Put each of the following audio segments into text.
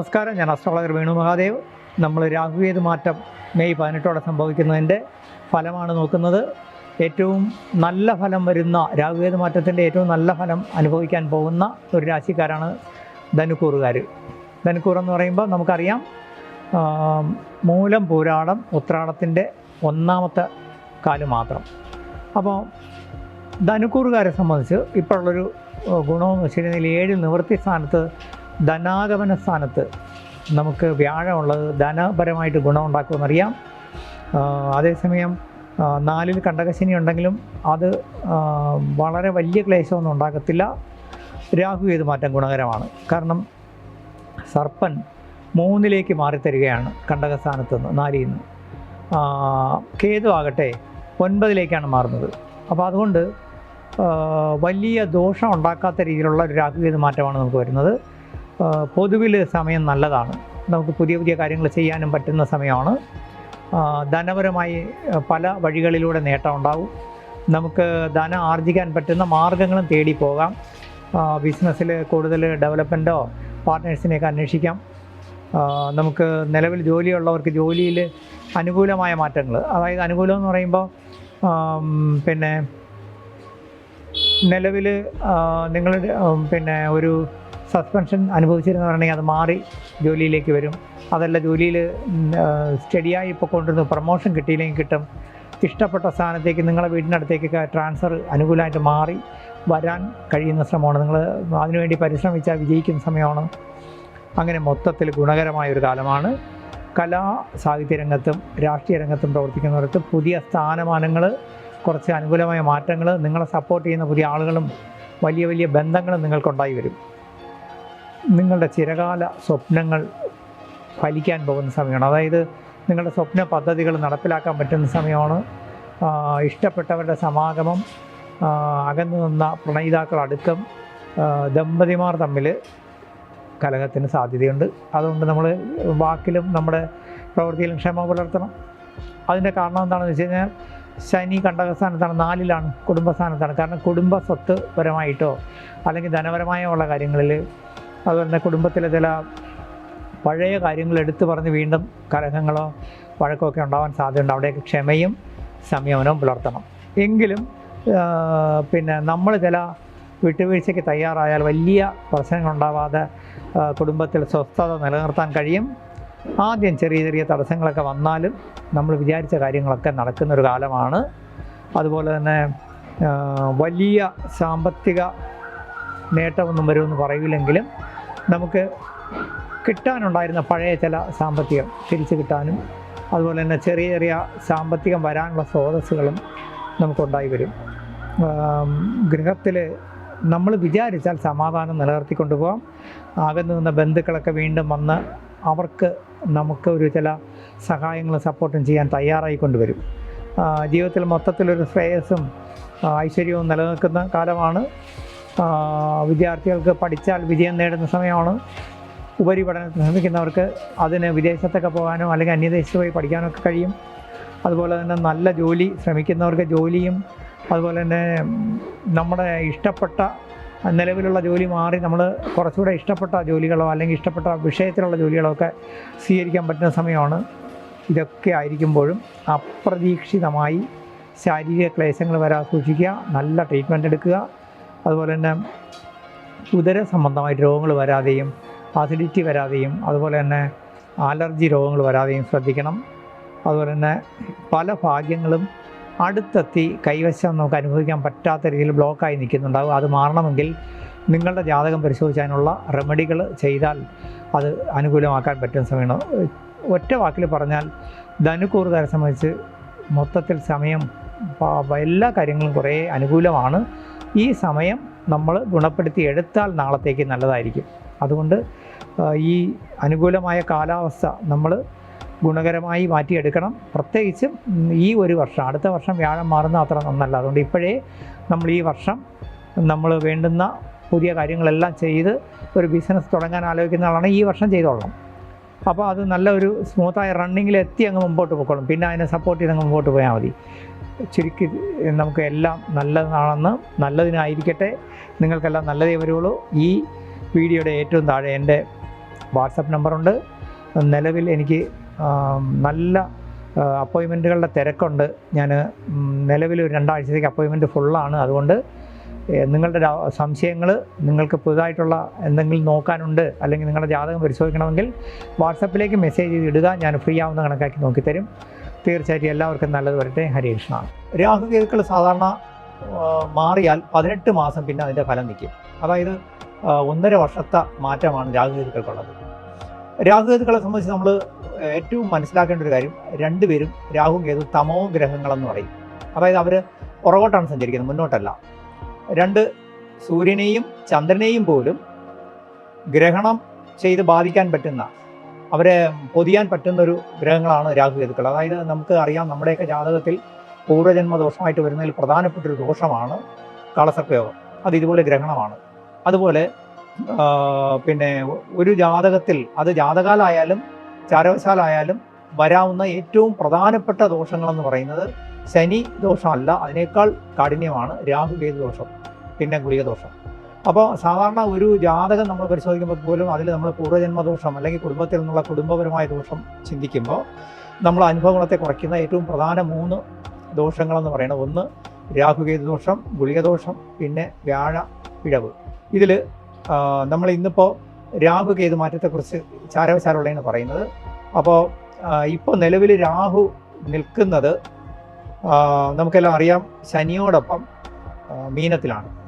നമസ്കാരം. ഞാൻ അസ്ട്രോളജർ വേണു മഹാദേവ്. നമ്മൾ രാഹുവേത് മാറ്റം മെയ് പതിനെട്ടോടെ സംഭവിക്കുന്നതിന്റെ ഫലമാണ് നോക്കുന്നത്. ഏറ്റവും നല്ല ഫലം വരുന്ന രാഹുവേത് മാറ്റത്തിന്റെ ഏറ്റവും നല്ല ഫലം അനുഭവിക്കാൻ പോകുന്ന ഒരു രാശിക്കാരാണ് ധനുക്കൂറുകാർ. ധനുക്കൂർ എന്ന് പറയുമ്പോൾ നമുക്കറിയാം മൂലം പൂരാടം ഉത്രാടത്തിന്റെ ഒന്നാമത്തെ കാലം മാത്രം. അപ്പോൾ ധനുക്കൂറുകാരെ സംബന്ധിച്ച് ഇപ്പോഴുള്ളൊരു ഗുണമെന്ന് വെച്ച് കഴിഞ്ഞാൽ ഏഴ് നിവൃത്തി സ്ഥാനത്ത് ധനാഗമന സ്ഥാനത്ത് നമുക്ക് വ്യാഴമുള്ളത് ധനപരമായിട്ട് ഗുണമുണ്ടാക്കുമെന്നറിയാം. അതേസമയം നാലിൽ കണ്ടകശനി ഉണ്ടെങ്കിലും അത് വളരെ വലിയ ക്ലേശമൊന്നും ഉണ്ടാക്കത്തില്ല. രാഹു ഏത് മാറ്റം ഗുണകരമാണ്? കാരണം സർപ്പൻ മൂന്നിലേക്ക് മാറിത്തരികയാണ് കണ്ടകസ്ഥാനത്ത് നിന്ന് നാലിൽ നിന്ന്. കേതു ആകട്ടെ ഒൻപതിലേക്കാണ് മാറുന്നത്. അപ്പോൾ അതുകൊണ്ട് വലിയ ദോഷം ഉണ്ടാക്കാത്ത രീതിയിലുള്ള ഒരു രാഹുകേതു മാറ്റമാണ് നമുക്ക് വരുന്നത്? പൊതുവിൽ സമയം നല്ലതാണ്. നമുക്ക് പുതിയ പുതിയ കാര്യങ്ങൾ ചെയ്യാനും പറ്റുന്ന സമയമാണ്. ധനപരമായി പല വഴികളിലൂടെ നേട്ടം ഉണ്ടാവും. നമുക്ക് ധനം ആർജിക്കാൻ പറ്റുന്ന മാർഗങ്ങളും തേടി പോകാം. ബിസിനസ്സിൽ കൂടുതൽ ഡെവലപ്മെന്റോ പാർട്ട്നേഴ്സിനെയൊക്കെ അന്വേഷിക്കാം. നമുക്ക് നിലവിൽ ജോലിയുള്ളവർക്ക് ജോലിയിൽ അനുകൂലമായ മാറ്റങ്ങൾ അതായത് അനുകൂലം എന്ന് പറയുമ്പോൾ പിന്നെ നിലവിൽ നിങ്ങളുടെ പിന്നെ ഒരു സസ്പെൻഷൻ അനുഭവിച്ചിരുന്നവരുണ്ടെങ്കിൽ അത് മാറി ജോലിയിലേക്ക് വരും. അതല്ല ജോലിയിൽ സ്റ്റഡിയായി ഇപ്പോൾ കൊണ്ടുവന്ന് പ്രൊമോഷൻ കിട്ടിയില്ലെങ്കിൽ കിട്ടും. ഇഷ്ടപ്പെട്ട സ്ഥാനത്തേക്ക് നിങ്ങളെ വീടിനടുത്തേക്കൊക്കെ ട്രാൻസ്ഫർ അനുകൂലമായിട്ട് മാറി വരാൻ കഴിയുന്ന ശ്രമമാണ്. നിങ്ങൾ അതിനുവേണ്ടി പരിശ്രമിച്ചാൽ വിജയിക്കുന്ന സമയമാണ്. അങ്ങനെ മൊത്തത്തിൽ ഗുണകരമായ ഒരു കാലമാണ്. കലാ സാഹിത്യ രംഗത്തും രാഷ്ട്രീയ രംഗത്തും പ്രവർത്തിക്കുന്നവർക്ക് പുതിയ സ്ഥാനമാനങ്ങൾ കുറച്ച് അനുകൂലമായ മാറ്റങ്ങൾ നിങ്ങളെ സപ്പോർട്ട് ചെയ്യുന്ന പുതിയ ആളുകളും വലിയ വലിയ ബന്ധങ്ങളും നിങ്ങൾക്കുണ്ടായി വരും. നിങ്ങളുടെ ചിരകാല സ്വപ്നങ്ങൾ ഫലിക്കാൻ പോകുന്ന സമയമാണ്. അതായത് നിങ്ങളുടെ സ്വപ്ന പദ്ധതികൾ നടപ്പിലാക്കാൻ പറ്റുന്ന സമയമാണ്. ഇഷ്ടപ്പെട്ടവരുടെ സമാഗമം അകന്നു നിന്ന പ്രണയിതാക്കൾ അടുക്കം ദമ്പതിമാർ തമ്മിൽ കലഹത്തിന് സാധ്യതയുണ്ട്. അതുകൊണ്ട് നമ്മൾ വാക്കിലും നമ്മുടെ പ്രവൃത്തിയിലും ക്ഷമ പുലർത്തണം. അതിന്റെ കാരണം എന്താണെന്ന് വെച്ച് കഴിഞ്ഞാൽ ശനി കണ്ടകസ്ഥാനത്താണ് നാലിലാണ് കുടുംബസ്ഥാനത്താണ്. കാരണം കുടുംബ സ്വത്ത് പരമായിട്ടോ അല്ലെങ്കിൽ ധനപരമായ ഉള്ള കാര്യങ്ങളിൽ അതുപോലെ കുടുംബത്തിലെ ചില പഴയ കാര്യങ്ങൾ എടുത്തു പറഞ്ഞ് വീണ്ടും കലഹങ്ങളോ വഴക്കോ ഒക്കെ ഉണ്ടാവാൻ സാധ്യതയുണ്ട്. അവിടെയൊക്കെ ക്ഷമയും സംയമനവും പുലർത്തണം. എങ്കിലും പിന്നെ നമ്മൾ ചില വിട്ടുവീഴ്ചയ്ക്ക് തയ്യാറായാൽ വലിയ പ്രശ്നങ്ങളുണ്ടാവാതെ കുടുംബത്തിൽ സ്വസ്ഥത നിലനിർത്താൻ കഴിയും. ആദ്യം ചെറിയ ചെറിയ തടസ്സങ്ങളൊക്കെ വന്നാലും നമ്മൾ വിചാരിച്ച കാര്യങ്ങളൊക്കെ നടക്കുന്നൊരു കാലമാണ്. അതുപോലെ തന്നെ വലിയ സാമ്പത്തിക നേട്ടമൊന്നും വരുമെന്ന് പറയില്ലെങ്കിലും നമുക്ക് കിട്ടാനുണ്ടായിരുന്ന പഴയ ചില സാമ്പത്തികം തിരിച്ചു കിട്ടാനും അതുപോലെ തന്നെ ചെറിയ ചെറിയ സാമ്പത്തികം വരാനുള്ള സ്രോതസ്സുകളും നമുക്കുണ്ടായി വരും. ഗൃഹത്തിൽ നമ്മൾ വിചാരിച്ചാൽ സമാധാനം നിലനിർത്തിക്കൊണ്ടുപോകാം. അകന്നു നിന്ന ബന്ധുക്കളൊക്കെ വീണ്ടും വന്ന് അവർക്ക് നമുക്ക് ഒരു ചില സഹായങ്ങളും സപ്പോർട്ടും ചെയ്യാൻ തയ്യാറായി കൊണ്ടുവരും. ജീവിതത്തിൽ മൊത്തത്തിലൊരു ശ്രേയസ്സും ഐശ്വര്യവും നിലനിൽക്കുന്ന കാലമാണ്. വിദ്യാർത്ഥികൾക്ക് പഠിച്ചാൽ വിജയം നേടുന്ന സമയമാണ് ഉപരിപഠനത്തിന് ശ്രമിക്കുന്നവർക്ക് അതിന് വിദേശത്തൊക്കെ പോകാനോ അല്ലെങ്കിൽ അന്യദേശത്ത് പോയി പഠിക്കാനോ ഒക്കെ കഴിയും. അതുപോലെ തന്നെ നല്ല ജോലി ശ്രമിക്കുന്നവർക്ക് ജോലിയും അതുപോലെ തന്നെ നമ്മുടെ ഇഷ്ടപ്പെട്ട നിലവിലുള്ള ജോലി മാറി നമ്മൾ കുറച്ചുകൂടെ ഇഷ്ടപ്പെട്ട ജോലികളോ അല്ലെങ്കിൽ ഇഷ്ടപ്പെട്ട വിഷയത്തിലുള്ള ജോലികളോ ഒക്കെ സ്വീകരിക്കാൻ പറ്റുന്ന സമയമാണ്. ഇതൊക്കെ ആയിരിക്കുമ്പോഴും അപ്രതീക്ഷിതമായി ശാരീരിക ക്ലേശങ്ങൾ വരാതെ സൂക്ഷിക്കുക നല്ല ട്രീറ്റ്മെന്റ് എടുക്കുക അതുപോലെ തന്നെ ഉദര സംബന്ധമായിട്ട് രോഗങ്ങൾ വരാതെയും അസിഡിറ്റി വരാതെയും അതുപോലെ തന്നെ അലർജി രോഗങ്ങൾ വരാതെയും ശ്രദ്ധിക്കണം. അതുപോലെ തന്നെ പല ഭാഗ്യങ്ങളും അടുത്തെത്തി കൈവശം നമുക്ക് അനുഭവിക്കാൻ പറ്റാത്ത രീതിയിൽ ബ്ലോക്കായി നിൽക്കുന്നുണ്ടാകും അത് മാറണമെങ്കിൽ നിങ്ങളുടെ ജാതകം പരിശോധിച്ചതിനുള്ള റെമഡികൾ ചെയ്താൽ അത് അനുകൂലമാക്കാൻ പറ്റുന്ന സമയമാണ്. ഒറ്റ വാക്കിൽ പറഞ്ഞാൽ ധനുക്കൂറുകാരെ സംബന്ധിച്ച് മൊത്തത്തിൽ സമയം എല്ലാ കാര്യങ്ങളും കുറേ അനുകൂലമാണ്. ഈ സമയം നമ്മൾ ഗുണപ്പെടുത്തി എടുത്താൽ നാളത്തേക്ക് നല്ലതായിരിക്കും. അതുകൊണ്ട് ഈ അനുകൂലമായ കാലാവസ്ഥ നമ്മൾ ഗുണകരമായി മാറ്റിയെടുക്കണം. പ്രത്യേകിച്ചും ഈ ഒരു വർഷം അടുത്ത വർഷം വ്യാഴം മാറുന്ന അത്ര നന്നല്ല. അതുകൊണ്ട് ഇപ്പോഴേ നമ്മൾ ഈ വർഷം നമ്മൾ വേണ്ടുന്ന പുതിയ കാര്യങ്ങളെല്ലാം ചെയ്ത് ഒരു ബിസിനസ് തുടങ്ങാൻ ആലോചിക്കുന്ന ആളാണ് ഈ വർഷം ചെയ്തോളണം. അപ്പോൾ അത് നല്ലൊരു സ്മൂത്തായ റണ്ണിങ്ങിൽ എത്തി അങ്ങ് മുമ്പോട്ട് പോയിക്കോളും പിന്നെ അതിനെ സപ്പോർട്ട് ചെയ്ത് അങ്ങ് മുമ്പോട്ട് പോയാൽ മതി. ചുരുക്കി നമുക്ക് എല്ലാം നല്ലതാണെന്ന് നല്ലതിനായിരിക്കട്ടെ. നിങ്ങൾക്കെല്ലാം നല്ലതേ വരുള്ളൂ ഈ വീഡിയോയുടെ ഏറ്റവും താഴെ എന്റെ വാട്സപ്പ് നമ്പറുണ്ട്. നിലവിൽ എനിക്ക് നല്ല അപ്പോയിൻമെന്റുകളുടെ തിരക്കുണ്ട്. ഞാൻ നിലവിൽ ഒരു രണ്ടാഴ്ചത്തേക്ക് അപ്പോയിൻമെന്റ് ഫുള്ളാണ്. അതുകൊണ്ട് നിങ്ങളുടെ സംശയങ്ങൾ നിങ്ങൾക്ക് പുതുതായിട്ടുള്ള എന്തെങ്കിലും നോക്കാനുണ്ട് അല്ലെങ്കിൽ നിങ്ങളുടെ ജാതകം പരിശോധിക്കണമെങ്കിൽ വാട്സപ്പിലേക്ക് മെസ്സേജ് ചെയ്ത് ഇടുക. ഞാൻ ഫ്രീ ആവുന്ന കണക്കാക്കി നോക്കിത്തരും. തീർച്ചയായിട്ടും എല്ലാവർക്കും നല്ലത് വരട്ടെ. ഹരികൃഷ്ണ. രാഹുകേതുക്കൾ സാധാരണ മാറിയാൽ പതിനെട്ട് മാസം പിന്നെ അതിന്റെ ഫലം നിൽക്കും. അതായത് ഒന്നര വർഷത്തെ മാറ്റമാണ് രാഹുകേതുക്കൾക്കുള്ളത് രാഹുകേതുക്കളെ സംബന്ധിച്ച് നമ്മൾ ഏറ്റവും മനസ്സിലാക്കേണ്ട ഒരു കാര്യം രണ്ടുപേരും രാഹു കേതു തമോ ഗ്രഹങ്ങളെന്ന് പറയും. അതായത് അവർ പുറകോട്ടാണ് സഞ്ചരിക്കുന്നത് മുന്നോട്ടല്ല. രണ്ട് സൂര്യനെയും ചന്ദ്രനെയും പോലും ഗ്രഹണം ചെയ്ത് ബാധിക്കാൻ പറ്റുന്ന അവരെ പൊതിയാൻ പറ്റുന്ന ഒരു ഗ്രഹങ്ങളാണ് രാഹുകേതുക്കൾ അതായത് നമുക്ക് അറിയാം നമ്മുടെയൊക്കെ ജാതകത്തിൽ പൂർവജന്മ ദോഷമായിട്ട് വരുന്നതിൽ പ്രധാനപ്പെട്ട ഒരു ദോഷമാണ് കാളസർപ്പയോഗം. അത് ഇതുപോലെ ഗ്രഹണമാണ്. അതുപോലെ പിന്നെ ഒരു ജാതകത്തിൽ അത് ജാതകാലായാലും ചാരവശാലായാലും വരാവുന്ന ഏറ്റവും പ്രധാനപ്പെട്ട ദോഷങ്ങളെന്ന് പറയുന്നത് ശനി ദോഷമല്ല. അതിനേക്കാൾ കാഠിന്യമാണ് രാഹുകേതു ദോഷം പിന്നെ ഗുളിക ദോഷം. അപ്പോൾ സാധാരണ ഒരു ജാതകം നമ്മൾ പരിശോധിക്കുമ്പോൾ പോലും അതിൽ നമ്മൾ പൂർവജന്മ ദോഷം അല്ലെങ്കിൽ കുടുംബത്തിൽ നിന്നുള്ള കുടുംബപരമായ ദോഷം ചിന്തിക്കുമ്പോൾ നമ്മൾ അനുഭവങ്ങളത്തെ കുറയ്ക്കുന്ന ഏറ്റവും പ്രധാന മൂന്ന് ദോഷങ്ങളെന്ന് പറയുന്നത് ഒന്ന് രാഹുകേതു ദോഷം ഗുളികദോഷം പിന്നെ വ്യാഴ പിഴവ്. ഇതിൽ നമ്മൾ ഇന്നിപ്പോൾ രാഹുകേതു മാറ്റത്തെക്കുറിച്ച് ചാരവശാലുള്ളതാണ് പറയുന്നത്. അപ്പോൾ ഇപ്പോൾ നിലവിൽ രാഹു നിൽക്കുന്നത് നമുക്കെല്ലാം അറിയാം ശനിയോടൊപ്പം മീനത്തിലാണ്.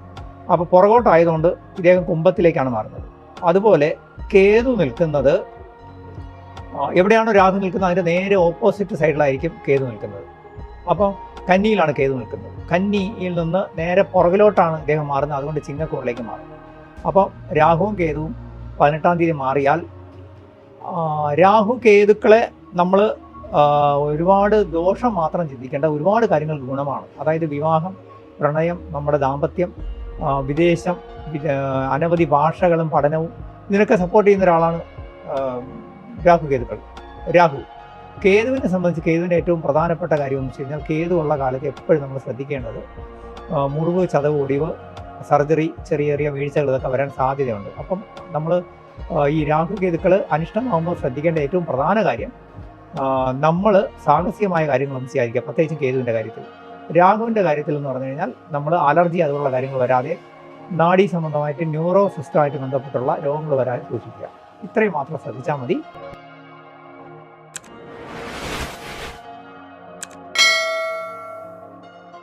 അപ്പോൾ പുറകോട്ടായതുകൊണ്ട് ഇദ്ദേഹം കുംഭത്തിലേക്കാണ് മാറുന്നത്. അതുപോലെ കേതു നിൽക്കുന്നത് എവിടെയാണോ രാഹു നിൽക്കുന്നത് അതിന്റെ നേരെ ഓപ്പോസിറ്റ് സൈഡിലായിരിക്കും കേതു നിൽക്കുന്നത്. അപ്പോൾ കന്നിയിലാണ് കേതു നിൽക്കുന്നത്. കന്നിയിൽ നിന്ന് നേരെ പുറകിലോട്ടാണ് ഇദ്ദേഹം മാറുന്നത്. അതുകൊണ്ട് ചിങ്ങക്കൂറിലേക്ക് മാറും. അപ്പോൾ രാഹുവും കേതുവും പതിനെട്ടാം തീയതി മാറിയാൽ രാഹു കേതുക്കളെ നമ്മൾ ഒരുപാട് ദോഷം മാത്രം ചിന്തിക്കേണ്ട ഒരുപാട് കാര്യങ്ങൾ ഗുണമാണ്. അതായത് വിവാഹം പ്രണയം നമ്മുടെ ദാമ്പത്യം വിദേശം അനവധി ഭാഷകളും പഠനവും ഇതിനൊക്കെ സപ്പോർട്ട് ചെയ്യുന്ന ഒരാളാണ് രാഹു കേതുക്കൾ. രാഹു കേതുവിനെ സംബന്ധിച്ച് കേതുവിന്റെ ഏറ്റവും പ്രധാനപ്പെട്ട കാര്യം എന്ന് വെച്ച് കഴിഞ്ഞാൽ കേതു ഉള്ള കാലത്ത് എപ്പോഴും നമ്മൾ ശ്രദ്ധിക്കേണ്ടത് മുറിവ് ചതവ് ഒടിവ് സർജറി ചെറിയ ചെറിയ വീഴ്ചകൾ ഇതൊക്കെ വരാൻ സാധ്യതയുണ്ട്. അപ്പം നമ്മൾ ഈ രാഹു കേതുക്കൾ അനിഷ്ടമാകുമ്പോൾ ശ്രദ്ധിക്കേണ്ട ഏറ്റവും പ്രധാന കാര്യം നമ്മൾ സാഹസികമായ കാര്യങ്ങളൊന്നും ചെയ്യാതിരിക്കുക പ്രത്യേകിച്ചും കേതുവിന്റെ കാര്യത്തിൽ. രാഹുവിന്റെ കാര്യത്തിൽ എന്ന് പറഞ്ഞു കഴിഞ്ഞാൽ നമ്മൾ അലർജി അതുപോലുള്ള കാര്യങ്ങൾ വരാതെ നാഡീ സംബന്ധമായിട്ട് ന്യൂറോ സിസ്റ്റമായിട്ട് ബന്ധപ്പെട്ടുള്ള രോഗങ്ങൾ വരാതെ സൂക്ഷിക്കുക. ഇത്രയും മാത്രം ശ്രദ്ധിച്ചാൽ മതി.